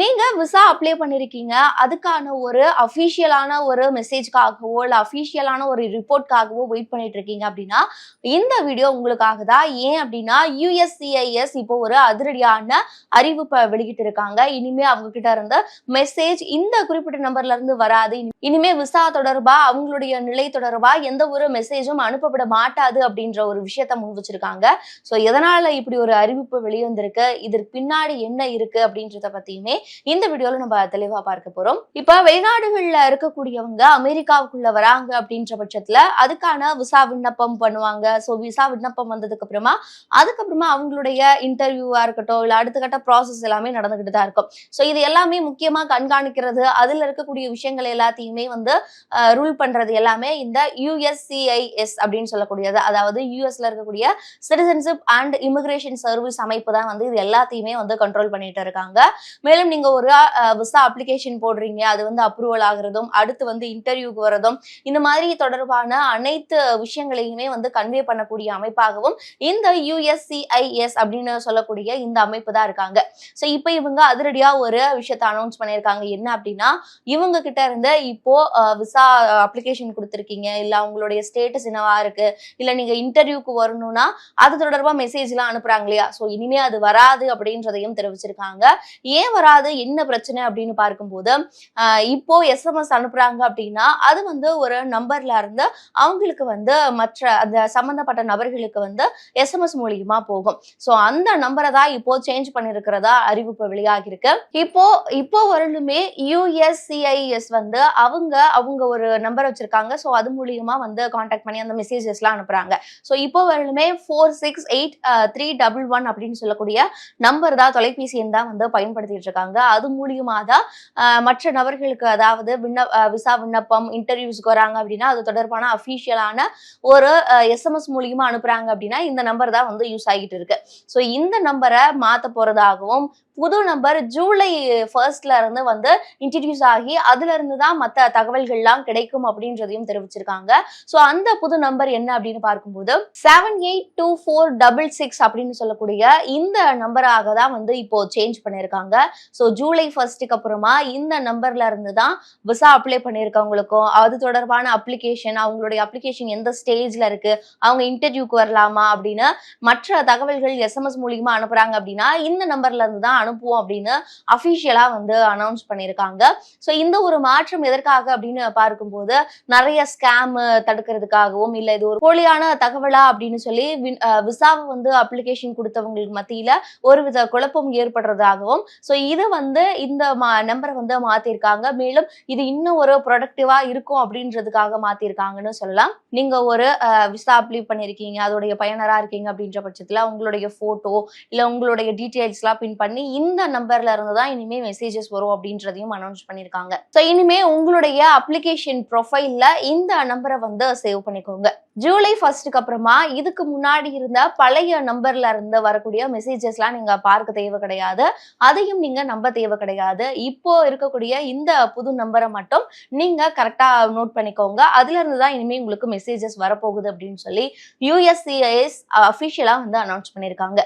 நீங்க visa apply பண்ணிருக்கீங்க. அதுக்கான ஒரு அஃபிஷியலான ஒரு மெசேஜ்க்காகவோ இல்லை அஃபிஷியலான ஒரு ரிப்போர்ட்காகவோ வெயிட் பண்ணிட்டு இருக்கீங்க அப்படின்னா இந்த வீடியோ உங்களுக்காக தான் ஏன் அப்படின்னா யூஎஸ்சிஐஎஸ் இப்போ ஒரு அதிரடியான அறிவிப்பை வெளியிட்டு இருக்காங்க. இனிமே அவங்க கிட்ட இருந்து மெசேஜ் இந்த குறிப்பிட்ட நம்பர்ல இருந்து வராது. இனிமே விசா தொடர்பா அவங்களுடைய நிலை தொடர்பா எந்த ஒரு மெசேஜும் அனுப்பப்பட மாட்டாது அப்படின்ற ஒரு விஷயத்த முன் வச்சிருக்காங்க ஸோ எதனால இப்படி ஒரு அறிவிப்பு வெளிவந்திருக்கு? இதற்கு பின்னாடி என்ன இருக்கு அப்படின்றத பத்தியுமே இந்த வீடியோல நம்ம தெளிவா பார்க்க போறோம். இப்ப வெளிநாடுகள்ல இருக்கக்கூடியவங்க அமெரிக்காவுக்குள்ள வராங்க அப்படின்ற பட்சத்துல அதுக்கான விசா விண்ணப்பம் பண்ணுவாங்க. சோ விசா விண்ணப்பம் வந்ததுக்கு அப்புறமா அதுக்கப்புறமா அவங்களுடைய இன்டர்வியூவா இருக்கட்டும் இல்ல அடுத்த கட்ட ப்ராசஸ் எல்லாமே நடந்துகிட்டு தான் இருக்கும். சோ இது எல்லாமே முக்கியமா கண்காணிக்கிறது அதுல இருக்கக்கூடிய விஷயங்கள் எல்லாத்தையுமே வந்து ரூல் பண்றது எல்லாமே இந்த யூஎஸ்சிஐஎஸ் அப்படின்னு சொல்லக்கூடியது. அதாவது யூஎஸ்ல இருக்கக்கூடிய சிட்டிசன்ஷிப் அண்ட் இமிகிரேஷன் சர்வீஸ் அமைப்பு தான் வந்து இது எல்லாத்தையுமே வந்து கண்ட்ரோல் பண்ணிட்டு இருக்காங்க. மேலும் நீங்க ஒரு விசா அப்ளிகேஷன் போடுறீங்க அது வந்து அப்ரூவல் ஆகுறதும் அடுத்து வந்து இன்டர்வியூக்கு வரதும் இந்த மாதிரி தொடர்பான அனைத்து விஷயங்களையுமே வந்து கன்வே பண்ணக்கூடிய அமைப்பாகவும் இந்த யூஎஸ்சிஐஎஸ் அப்படின்னு சொல்லக்கூடிய இந்த அமைப்பு தான் இருக்காங்க. ஸோ இப்போ இவங்க அதிரடியா ஒரு விஷயத்த அனௌன்ஸ் பண்ணியிருக்காங்க. என்ன அப்படின்னா இவங்க கிட்ட இருந்து இப்போ விசா அப்ளிகேஷன் கொடுத்துருக்கீங்க இல்ல அவங்களுடைய ஸ்டேட்டஸ் என்னவா இருக்கு இல்ல நீங்க இன்டர்வியூக்கு வரணும்னா அது தொடர்பா மெசேஜ் எல்லாம் அனுப்புறாங்க இல்லையா? ஸோ இனிமே அது வராது அப்படின்றதையும் தெரிவிச்சிருக்காங்க. ஏன் வராது என்ன பிரச்சனை அப்படின்னு பார்க்கும்போது இப்போ எஸ்எம்எஸ் அனுப்புறாங்க அப்படின்னா அது வந்து ஒரு நம்பர்ல இருந்து அவங்களுக்கு வந்து மற்ற அந்த சம்பந்தப்பட்ட நபர்களுக்கு வந்து எஸ்எம்எஸ் மூலியமா போகும். ஸோ அந்த நம்பரை தான் இப்போ சேஞ்ச் பண்ணிருக்கிறதா அறிவிப்பு வெளியாகி இருக்கு இப்போ இப்போ வரலுமே யூஎஸ்சிஐஎஸ் வந்து அவங்க அவங்க ஒரு நம்பர் வச்சிருக்காங்க. ஸோ அது மூலியமா வந்து காண்டாக்ட் பண்ணி அந்த மெசேஜஸ்லாம் அனுப்புறாங்க. ஸோ இப்போ வரலுமே four six eight three double one அப்படின்னு சொல்லக்கூடிய நம்பர் தான் தொலைபேசி எண் தான் வந்து பயன்படுத்திட்டு இருக்காங்க. அது மூலியமா தான் மற்ற நபர்களுக்கு அதாவது விண்ண விசா விண்ணப்பம் இன்டர்வியூஸ்க்கு வராங்க அப்படின்னா அது தொடர்பான அஃபீஷியலான ஒரு எஸ்எம்எஸ் மூலியமா அனுப்புறாங்க அப்படின்னா இந்த நம்பர் தான் வந்து யூஸ் ஆகிட்டு இருக்கு. ஸோ இந்த நம்பரை மாத்த போறதாகவும் புது நம்பர் ஜூலை ஃபர்ஸ்ட்ல இருந்து வந்து இன்ட்ரடியூஸ் ஆகி அதுல இருந்து தான் மற்ற தகவல்கள்லாம் கிடைக்கும் அப்படின்றதையும் தெரிவிச்சிருக்காங்க. ஸோ அந்த புது நம்பர் என்ன அப்படின்னு பார்க்கும்போது seven eight two four double six அப்படின்னு சொல்லக்கூடிய இந்த நம்பராக தான் வந்து இப்போ சேஞ்ச் பண்ணியிருக்காங்க ஸோ ஜூலை ஃபர்ஸ்ட்டுக்கு அப்புறமா இந்த நம்பர்ல இருந்து தான் விசா அப்ளை பண்ணியிருக்கவங்களுக்கும் அது தொடர்பான அப்ளிகேஷன் அவங்களுடைய அப்ளிகேஷன் எந்த ஸ்டேஜ்ல இருக்கு அவங்க இன்டர்வியூக்கு வரலாமா அப்படின்னு மற்ற தகவல்கள் எஸ்எம்எஸ் மூலியமா அனுப்புறாங்க அப்படின்னா இந்த நம்பர்ல இருந்து தான் அனுப்புவோம் அப்படின்னு அஃபிஷியலா வந்து அனௌன்ஸ் பண்ணியிருக்காங்க. ஸோ இந்த ஒரு மாற்றம் எதற்காக அப்படின்னு பார்க்கும்போது நிறைய ஸ்கேம் தடுக்கிறதுக்காகவும் இல்லை இது ஒரு போலியான தகவலா அப்படின்னு சொல்லி விசாவை வந்து அப்ளிகேஷன் கொடுத்தவங்களுக்கு மத்தியில ஒருவித குழப்பம் ஏற்படுறதாகவும் ஸோ இது வந்து இந்த நம்பரை வந்து மாத்திருக்காங்க. மேலும் இது இன்னும் ஒரு ப்ரொடக்டிவா இருக்கும் அப்படின்றதுக்காக மாத்திருக்காங்கன்னு சொல்லலாம். நீங்க ஒரு விசா அப்ளை பண்ணிருக்கீங்க அதோடைய பயனரா இருக்கீங்க அப்படின்ற பட்சத்துல உங்களுடைய போட்டோ இல்ல உங்களுடைய டீடைல்ஸ் எல்லாம் பின் பண்ணி இந்த நம்பர்ல இருந்து தான் இனிமே மெசேஜஸ் வரும் அப்படின்றதையும் அனௌன்ஸ் பண்ணிருக்காங்க. ஸோ இனிமே உங்களுடைய அப்ளிகேஷன் ப்ரொஃபைல்ல இந்த நம்பரை வந்து சேவ் பண்ணிக்கோங்க. ஜூலை ஃபர்ஸ்ட்டுக்கு அப்புறமா இதுக்கு முன்னாடி இருந்த பழைய நம்பர்ல இருந்து வரக்கூடிய மெசேஜஸ்லாம் நீங்க பார்க்க தேவை கிடையாது. அதையும் நீங்க நம்ப தேவை கிடையாது. இப்போ இருக்கக்கூடிய இந்த புது நம்பரை மட்டும் நீங்க கரெக்டா நோட் பண்ணிக்கோங்க. அதுல இருந்து தான் இனிமே உங்களுக்கு மெசேஜஸ் வரப்போகுது அப்படின்னு சொல்லி யூஎஸ்சிஐஎஸ் அஃபிஷியலா வந்து அனௌன்ஸ் பண்ணியிருக்காங்க